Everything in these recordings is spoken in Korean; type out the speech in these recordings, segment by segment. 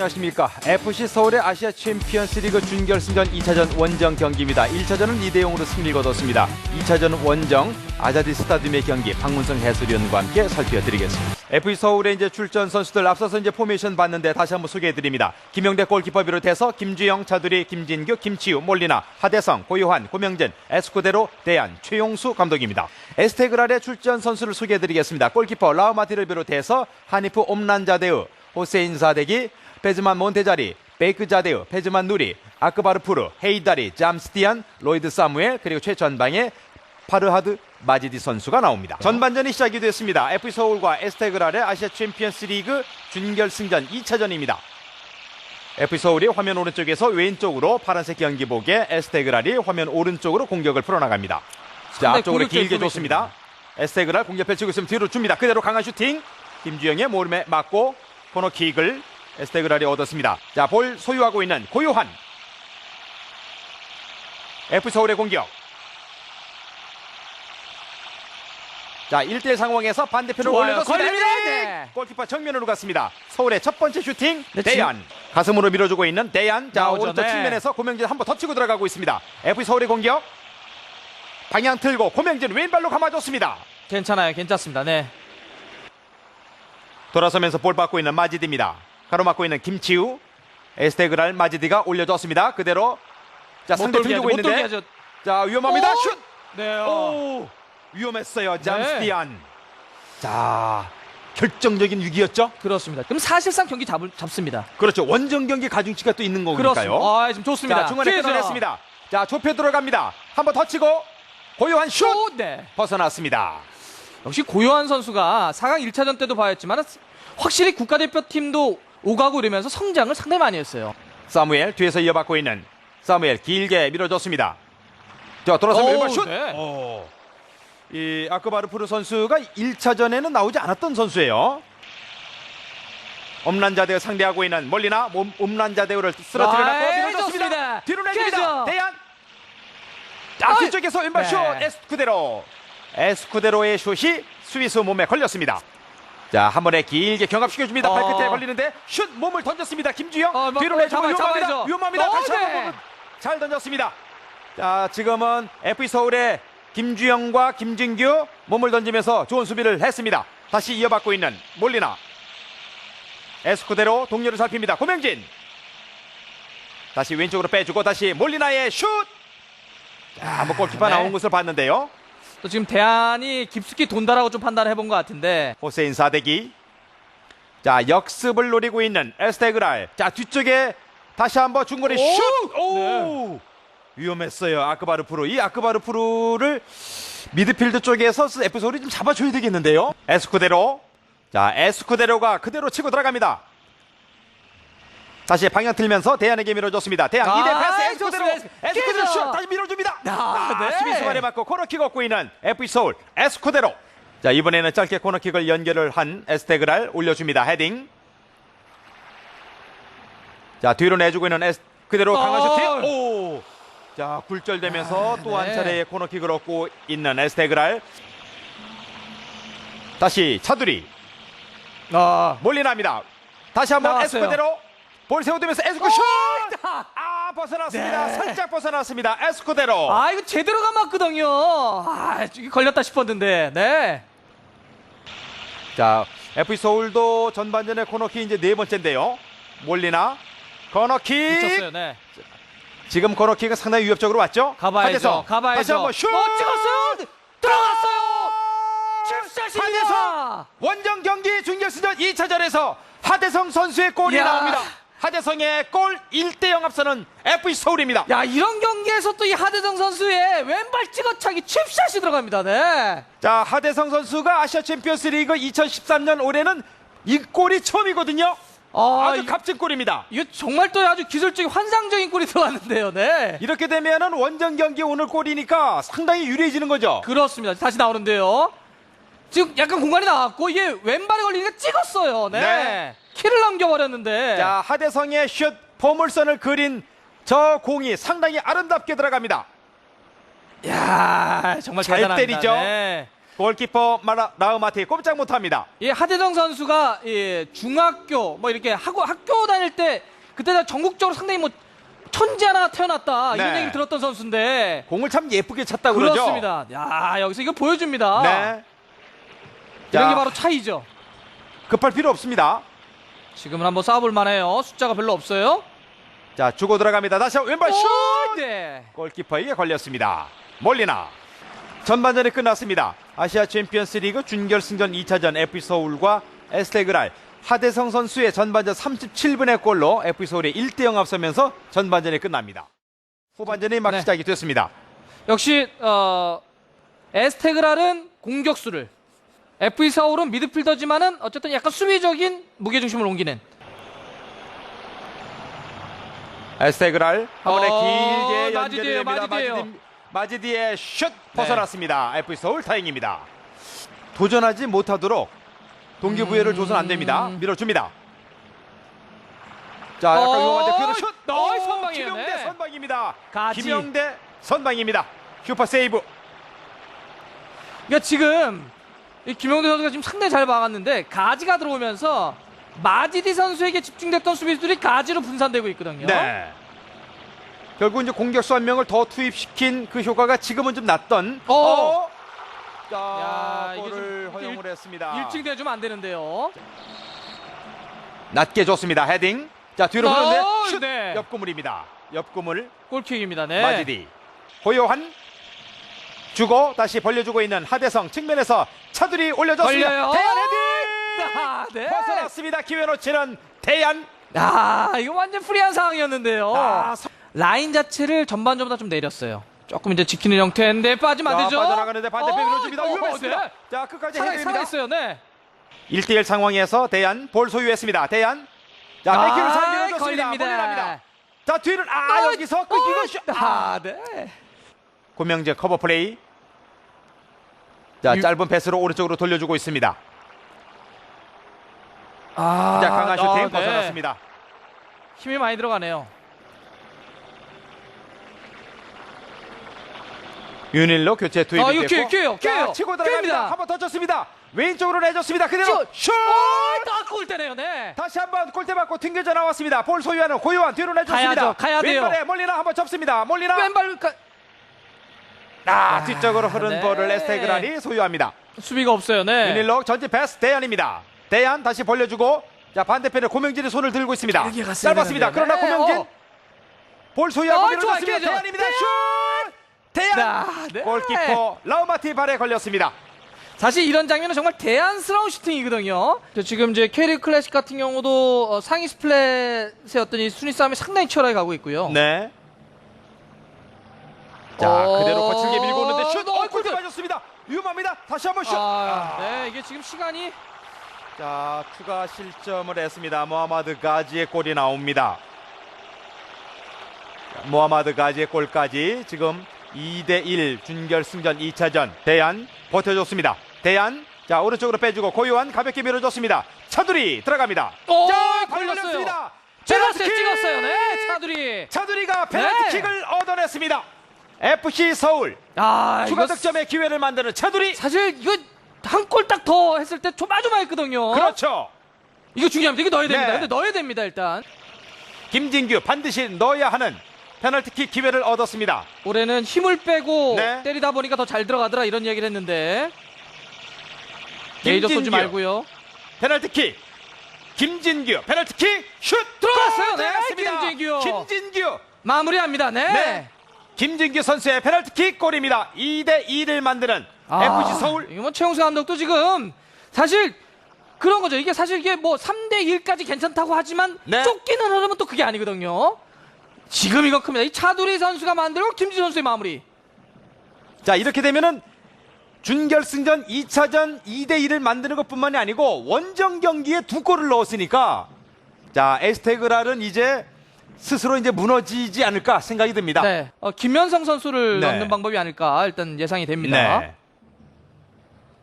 안녕하십니까. FC 서울의 아시아 챔피언스 리그 준결승전 2차전 원정 경기입니다. 1차전은 2대 0으로 승리를 거뒀습니다. 2차전 원정 아자디 스타디움의 경기 박문성 해설위원과 함께 살펴드리겠습니다. FC 서울의 이제 출전 선수들 앞서서 이제 포메이션 봤는데 다시 한번 소개해 드립니다. 김영대 골키퍼 비롯해서 김주영, 차두리, 김진규, 김치우, 몰리나, 하대성, 고요한, 고명진, 에스쿠데로, 대한, 최용수 감독입니다. 에스테그랄의 출전 선수를 소개해 드리겠습니다. 골키퍼 라우마티를 비롯해서 하니프 옴란자데우, 호세인 사데기, 페즈만 몬테자리, 베이크 자데우, 페즈만 누리, 아크바르푸르, 헤이다리, 잠스티안, 로이드 사무엘 그리고 최전방에 파르하드 마지디 선수가 나옵니다. 전반전이 시작이 됐습니다. FC 서울과 에스테그랄의 아시아 챔피언스 리그 준결승전 2차전입니다. FC 서울이 화면 오른쪽에서 왼쪽으로 파란색 경기복에 에스테그랄이 화면 오른쪽으로 공격을 풀어나갑니다. 자, 앞쪽으로 길게 줬습니다. 에스테그랄 공격 펼치고 있으면 뒤로 줍니다. 그대로 강한 슈팅. 김주영의 모름에 맞고 코너킥을 에스테그랄이 얻었습니다. 자, 볼 소유하고 있는 고요한. FC 서울의 공격. 자, 1대1 상황에서 좋아요. 올려줬습니다. 네. 골키퍼 정면으로 갔습니다. 서울의 첫 번째 슈팅 네, 대안. 가슴으로 밀어주고 있는 대안. 자, 나오죠. 오른쪽 네. 측면에서 고명진 한 번 더 치고 들어가고 있습니다. FC 서울의 공격. 방향 틀고 고명진 왼발로 감아줬습니다. 괜찮아요. 괜찮습니다. 네. 돌아서면서 볼 받고 있는 마지디입니다. 가로막고 있는 김치우. 에스테그랄 마지디가 올려줬습니다. 그대로 자못 상대 들고 있는데 하죠. 자 위험합니다. 오! 슛. 네. 어. 오 위험했어요. 잠스티안. 자 결정적인 위기였죠. 그렇습니다. 그럼 사실상 경기 잡을, 잡습니다. 그렇죠. 원정 경기 가중치가 또 있는 거니까요. 아, 지금 좋습니다. 자 중간에. 끊어냈습니다. 자 좁혀 들어갑니다. 한번 더 치고 고요한 슛 슛! 네. 벗어났습니다. 역시 고요한 선수가 4강 1차전 때도 봐였지만 확실히 국가대표팀도 오가고 이러면서 성장을 상당히 많이 했어요. 사무엘 뒤에서 이어받고 있는 사무엘 길게 밀어줬습니다. 자 돌아서 왼발 슛. 네. 오. 이 아크바르푸르 선수가 1차전에는 나오지 않았던 선수예요. 엄란자대우 상대하고 있는 멀리나 몸- 엄란자대우를 쓰러뜨려 아이, 놨고 밀어줬습니다. 뒤로 내줍니다. 자 아이. 뒤쪽에서 왼발 슛 네. 에스쿠데로. 에스쿠데로의 슛이 수비수 몸에 걸렸습니다. 자, 한 번에 길게 경합시켜줍니다. 어. 발끝에 걸리는데 슛 몸을 던졌습니다. 김주영 어, 뭐, 뒤로 어, 내주고 잡아, 위험합니다. 잡아야죠. 위험합니다. 어, 다시 네. 한번 잘 던졌습니다. 자, 지금은 FC 서울의 김주영과 김진규 몸을 던지면서 좋은 수비를 했습니다. 다시 이어받고 있는 몰리나. 에스쿠데로 동료를 살핍니다. 고명진. 다시 왼쪽으로 빼주고 다시 몰리나의 슛. 자, 한번 골키퍼 네. 나온 것을 봤는데요. 또 지금 대안이 깊숙이 돈다라고 좀 판단을 해본 것 같은데 호세인 사대기. 자, 역습을 노리고 있는 에스테그랄. 자, 뒤쪽에 다시 한번 중거리 오! 슛! 오! 위험했어요. 아크바르프루. 이 아크바르프루를 미드필드 쪽에서 에프소리 좀 잡아줘야 되겠는데요. 에스쿠데로. 자, 에스쿠데로가 그대로 치고 들어갑니다. 다시 방향 틀면서 대안에게 밀어줬습니다. 대안 아, 2대 패스. 에스쿠데로 깨져. 슛! 다시 밀어줍니다. 아, 네. 수비 수 발에 맞고 코너킥 얻고 있는 FC 서울 에스쿠데로. 자, 이번에는 짧게 코너킥을 연결을 한 에스테그랄 올려줍니다. 헤딩. 자, 뒤로 내주고 있는 에스 그대로 강한 어. 슈팅. 오! 자, 굴절되면서 또한 네. 차례의 코너킥을 얻고 있는 에스테그랄. 다시 차두리 아, 몰리나입니다. 다시 한번. 에스쿠데로 볼 세워두면서 에스쿠 슛! 아, 벗어났습니다. 네. 살짝 벗어났습니다. 에스쿠데로. 아 이거 제대로 감았거든요. 아, 이게 걸렸다 싶었는데. 네. 자, FC 서울도 전반전에 코너킥 이제 네 번째인데요. 몰리나 코너킥. 붙였어요. 네. 지금 코너킥은 상당히 위협적으로 왔죠. 가봐야죠. 하대성. 가봐야죠. 다시 한번 슛. 어, 찍었어요. 들어갔어요. 칩샷입니다. 하대성 원정 경기 준결승전 2차전에서 하대성 선수의 골이 이야. 나옵니다. 하대성의 골 1대 0 앞서는 FC 서울입니다. 야 이런 경기에서 또 이 하대성 선수의 왼발 찍어차기 칩샷이 들어갑니다. 네. 자, 하대성 선수가 아시아 챔피언스 리그 2013년 올해는 이 골이 처음이거든요. 아, 이- 값진 골입니다. 이거 정말 또 아주 기술적인 환상적인 골이 들어갔는데요. 네. 이렇게 되면은 원정 경기 오늘 골이니까 상당히 유리해지는 거죠. 그렇습니다. 다시 나오는데요. 지금 약간 공간이 나왔고 이게 왼발에 걸리니까 찍었어요. 네. 네. 키를 남겨버렸는데. 자, 하대성의 슛 포물선을 그린 저 공이 상당히 아름답게 들어갑니다. 야 정말 잘 대단합니다. 때리죠? 네. 골키퍼 마라, 라우마티 꼼짝 못합니다. 예, 하대정 선수가 예, 중학교 뭐 이렇게 하고 학교 다닐 때 그때 다 전국적으로 상당히 뭐 천재 하나 태어났다 이런 네. 얘기를 들었던 선수인데 공을 참 예쁘게 찼다고 그러죠. 그렇습니다. 야 여기서 이거 보여줍니다. 네. 이런 자, 게 바로 차이죠. 급할 필요 없습니다. 지금은 한번 싸워볼 만해요. 숫자가 별로 없어요. 자, 주고 들어갑니다. 다시 한번 왼발 슛! 오, 네. 골키퍼에게 걸렸습니다. 몰리나. 전반전이 끝났습니다. 아시아 챔피언스 리그 준결승전 2차전 FC 서울과 에스테그랄 하대성 선수의 전반전 37분의 골로 FC 서울이 1대 0 앞서면서 전반전이 끝납니다. 후반전이 막 네. 시작이 됐습니다. 역시 어, 에스테그랄은 공격수를 FE 서울은 미드필더지만은 어쨌든 약간 수비적인 무게중심을 옮기는 에스테그랄 한 번에 어, 길게 마지디예요, 연결됩니다. 마지디예요. 마지디, 마지디의 슛 벗어났습니다. FC 서울 다행입니다. 도전하지 못하도록 동기부여를 줘선 안 됩니다. 음. 밀어줍니다. 자, 약간 어, 위험한데 그대로 슛! 나이스 오, 선방이에요, 김영대 네. 선방입니다. 가지. 김영대 선방입니다. 슈퍼 세이브. 그러니까 지금 이 김영대 선수가 지금 상당히 잘 막았는데 가지가 들어오면서 마지디 선수에게 집중됐던 수비수들이 가지로 분산되고 있거든요. 네. 결국 이제 공격수 한 명을 더 투입시킨 그 효과가 지금은 좀 났던. 어. 자, 야, 이게 좀 허용을 일- 했습니다. 일찍 내주면 안 되는데요. 낮게 줬습니다. 헤딩. 자 뒤로 어, 흐르는데 슛 네. 옆구물입니다. 옆구물 골킥입니다. 네. 마지디 고요한 주고 다시 벌려주고 있는 하대성 측면에서 차들이 올려줬습니다. 걸려요. 대한 헤딩 아, 네. 벗어났습니다. 기회 놓치는 대한. 야, 이거 완전 프리한 상황이었는데요. 아, 서- 라인 자체를 전반전보다 좀 내렸어요. 조금 이제 지키는 형태인데 빠지면 안 자, 되죠. 빠져나가는데 반대편 어, 밀어줍니다. 이거, 위험했습니다. 네. 자 끝까지 살아, 해줍니다. 살아있어요. 네. 1대1 상황에서 대한 볼 소유했습니다. 대한. 자 아, 백키를 잘 밀어줬습니다. 걸립니다. 자 뒤는 아 어, 여기서 끊기고 슛. 아. 아, 네. 고명재 커버 플레이. 자 유- 짧은 패스로 오른쪽으로 돌려주고 있습니다. 아, 자 강한 슈팅 아, 네. 벗어났습니다. 힘이 많이 들어가네요. 윤일로 교체 투입이 아, 이거 됐고 기회, 기회요, 자, 기회요. 치고 들어갑니다. 기회입니다. 한번더 쳤습니다. 왼쪽으로 내줬습니다. 그대로 슛! 슛! 오, 딱 골대네요. 네. 다시 한번 골대 맞고 튕겨져 나왔습니다. 볼 소유하는 고요한 뒤로 내줬습니다. 가야죠, 가야 돼요. 왼발에 몰리나 한번 접습니다. 몰리나 왼발 가... 아, 뒤쪽으로 흐른 네. 볼을 에스테그랄이 소유합니다. 수비가 없어요. 네. 윤일로 전진 패스 대안입니다. 대안 다시 벌려주고 자 반대편에 고명진이 손을 들고 있습니다. 길게 갔어야 짧았습니다. 그러나 네, 고명진 어. 볼 소유하고 어, 밀어줬습니다. 좋아요, 길죠. 대안입니다. 슛! 대안 아, 네. 골키퍼 라우마티 발에 걸렸습니다. 사실 이런 장면은 정말 대안스러운 슈팅이거든요. 저 지금 이제 캐리 클래식 같은 경우도 어, 상위 스플릿의 어떤 이 순위 싸움이 상당히 치열하게 가고 있고요. 네. 자 어, 그대로 거칠게 밀고 오는데 슛! 어, 어, 골대 골대. 맞았습니다. 위험합니다. 다시 한번 슛! 아, 네, 이게 지금 시간이 자 추가 실점을 했습니다. 모하마드 가지의 골이 나옵니다. 자, 모하마드 가지의 골까지 지금 2대1 준결승전 2차전 대안 버텨줬습니다. 대안 자 오른쪽으로 빼주고 고요한 가볍게 밀어줬습니다. 차두리 들어갑니다. 어, 자 걸렸어요. 걸렸습니다. 찍었어요, 페널티킥! 찍었어요. 네, 차두리. 차두리가 페널티킥을 얻어냈습니다. FC 서울 아, 추가 이거 득점의 기회를 만드는 차두리 사실 이거 한 골 딱 더 했을 때 조마조마했거든요. 그렇죠. 이거 중요합니다. 이거 넣어야 됩니다. 네. 근데 넣어야 됩니다, 일단. 김진규 반드시 넣어야 하는 페널티킥 기회를 얻었습니다. 올해는 힘을 빼고 네. 때리다 보니까 더 잘 들어가더라 이런 얘기를 했는데 레이저 쏘지 김진규. 말고요. 페널티킥 김진규 페널티킥 슛 들어갔어요. 골 네, 들어갔습니다. 김진규. 김진규 마무리합니다. 네. 네. 김진규 선수의 페널티킥 골입니다. 2대 2를 만드는 아, FC 서울 이거 뭐 최용수 감독도 지금 사실 그런 거죠. 이게 사실 이게 뭐 3대 1까지 괜찮다고 하지만 네. 쫓기는 흐름은 또 그게 아니거든요. 지금 이거 큽니다. 이 차두리 선수가 만들고 김지 선수의 마무리. 자 이렇게 되면은 준결승전 2차전 2대 2를 만드는 것뿐만이 아니고 원정 경기에 두 골을 넣었으니까 자 에스테그랄은 이제 스스로 이제 무너지지 않을까 생각이 듭니다. 네. 어, 김현성 선수를 네. 넣는 방법이 아닐까 일단 예상이 됩니다. 네.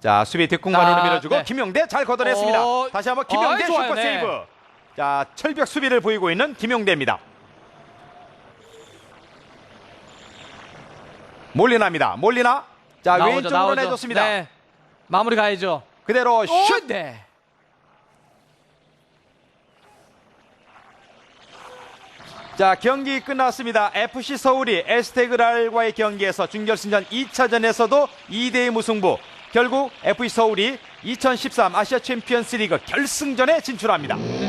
자 수비 뒷공간으로 아, 밀어주고 네. 김용대 잘 걷어냈습니다. 어, 다시 한번 김용대 아이, 좋아요, 슈퍼 네. 세이브. 자 철벽 수비를 보이고 있는 김용대입니다. 몰리나입니다. 몰리나. 자 나오죠, 왼쪽으로 나오죠. 내줬습니다. 네. 마무리 가야죠. 그대로 슛! 슛! 네. 자 경기 끝났습니다. FC 서울이 에스테그랄과의 경기에서 준결승전 2차전에서도 2대2 무승부. 결국 FC 서울이 2013 아시아 챔피언스리그 결승전에 진출합니다. 네,